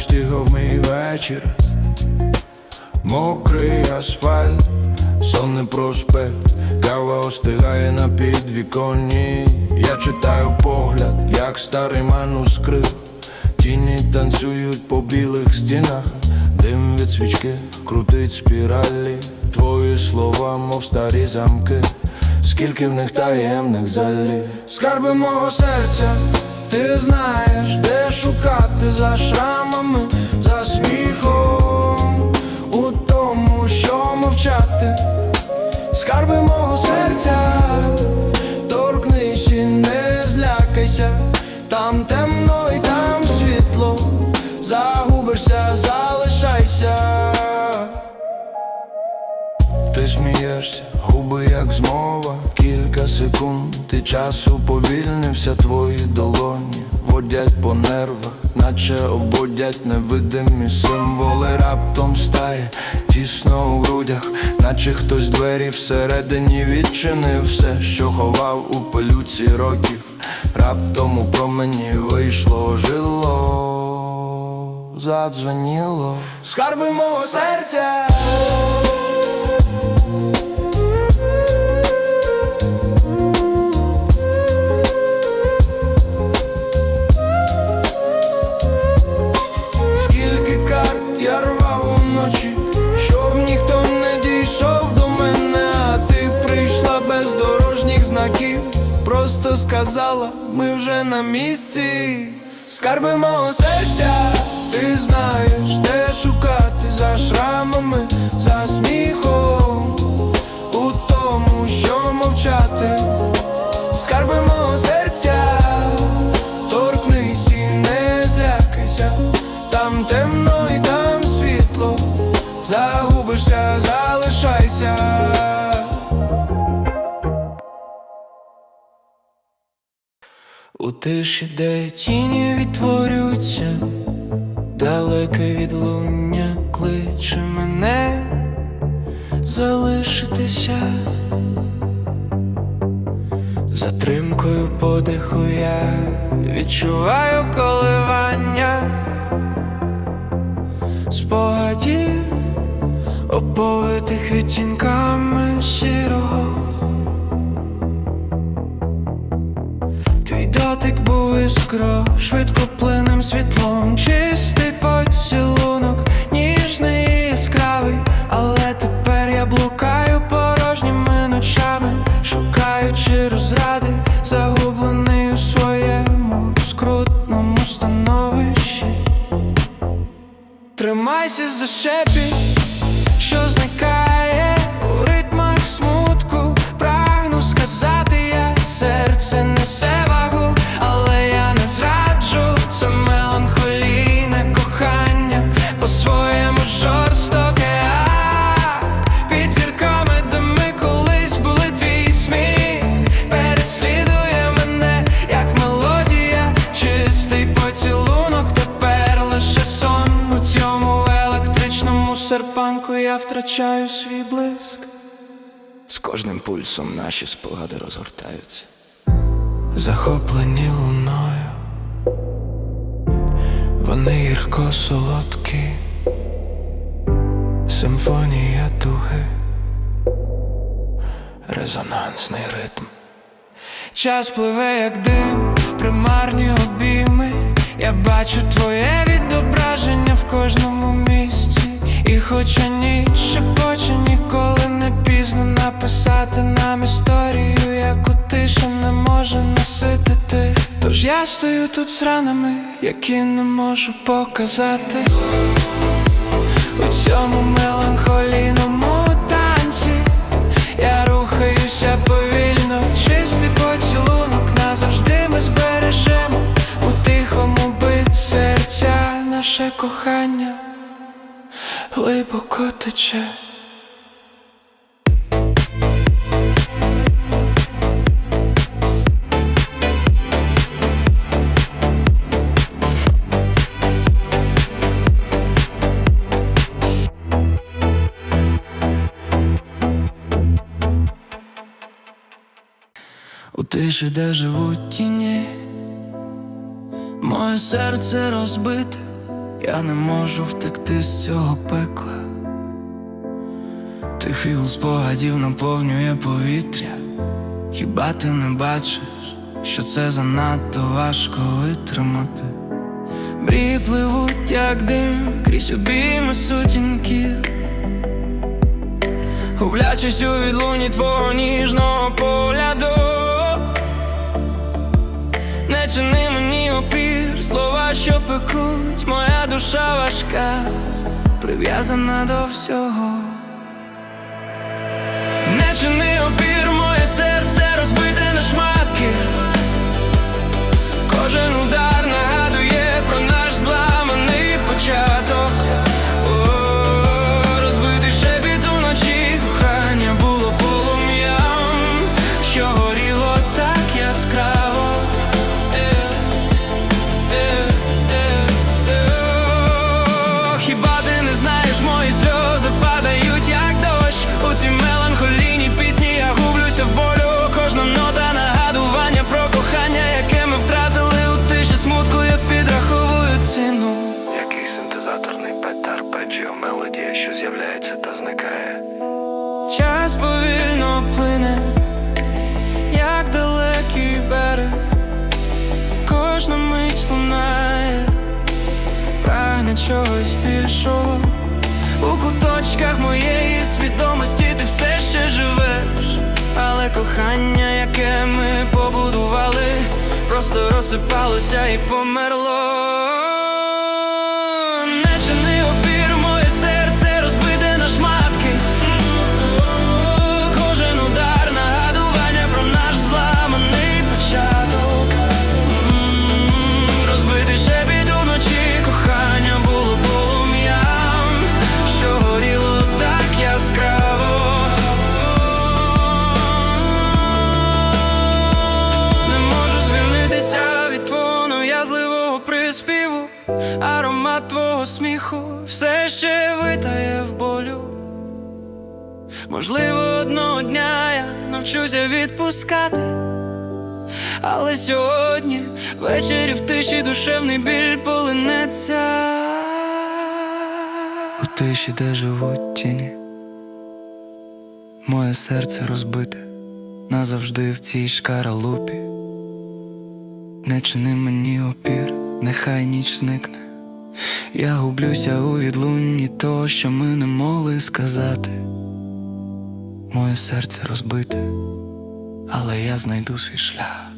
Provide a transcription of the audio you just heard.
заходиш тихо в вечір, мокрий асфальт, сонний проспект, кава остигає на підвіконні. Я читаю погляд, як старий манускрипт, тіні танцюють по білих стінах, дим від свічки крутить спіралі, твої слова, мов старі замки, скільки в них таємних залів. Скарби мого серця, ти знаєш, де шукати за шрамами, за сміхом, у тому, що мовчати. Скарби секунд, і час уповільнився, твої долоні. Водять по нервах, наче ободять невидимі символи, раптом стає тісно у грудях, наче хтось двері всередині відчинив все, що ховав у пилюці років, раптом у промені вийшло жило, задзвеніло, скарби мого серця. Сказала, ми вже на місці, скарби мого серця, ти знаєш, де шукати за шрамами, за сміхом, у тому, що мовчати, скарби мого серця, У тиші, де тіні відтворюються, далеке відлуння кличе мене залишитися. Затримкою подиху я відчуваю коливання спогадів, оповитих відтінками сірого. Був іскро, швидкоплинним світлом, чистий поцілунок, ніжний і яскравий, але тепер я блукаю порожніми ночами, шукаючи розради, загублений у своєму скрутному становищі. Тримайся за шепіт, що серпанку я втрачаю свій блиск. З кожним пульсом наші спогади розгортаються, захоплені луною, вони гірко солодкі, симфонія туги, резонансний ритм. Час пливе, як дим, примарні обійми. Я бачу твоє відображення в кожному місці. І хоча ніч шепоче, ніколи не пізно написати нам історію, яку тиша не може наситити. Тож я стою тут з ранами, які не можу показати. У цьому меланхолійному танці я рухаюся повільно, чистий поцілунок назавжди ми збережемо у тихому бит серця наше кохання глибоко тече. У тиші, де живуть тіні, моє серце розбите, Я не можу втекти з цього пекла. Тихий спогадів наповнює повітря. Хіба ти не бачиш, що це занадто важко витримати? Мрії пливуть, як дим, крізь обійми сутінків Гублячись у відлуні твого ніжного погляду Не чини мені опір, слова, що пекуть, моя душа важка, прив'язана до всього. Чогось більшого. У куточках моєї свідомості ти все ще живеш, але кохання, яке ми побудували, просто розсипалося і померло. Аромат твого сміху все ще витає в болю. Можливо, одного дня я навчуся відпускати, але сьогодні ввечері в тиші душевний біль полинеться. У тиші, де живуть тіні, моє серце розбите назавжди в цій шкаралупі. Не чини мені опір, нехай ніч зникне. Я гублюся у відлунні то, що ми не могли сказати. Моє серце розбите, але я знайду свій шлях.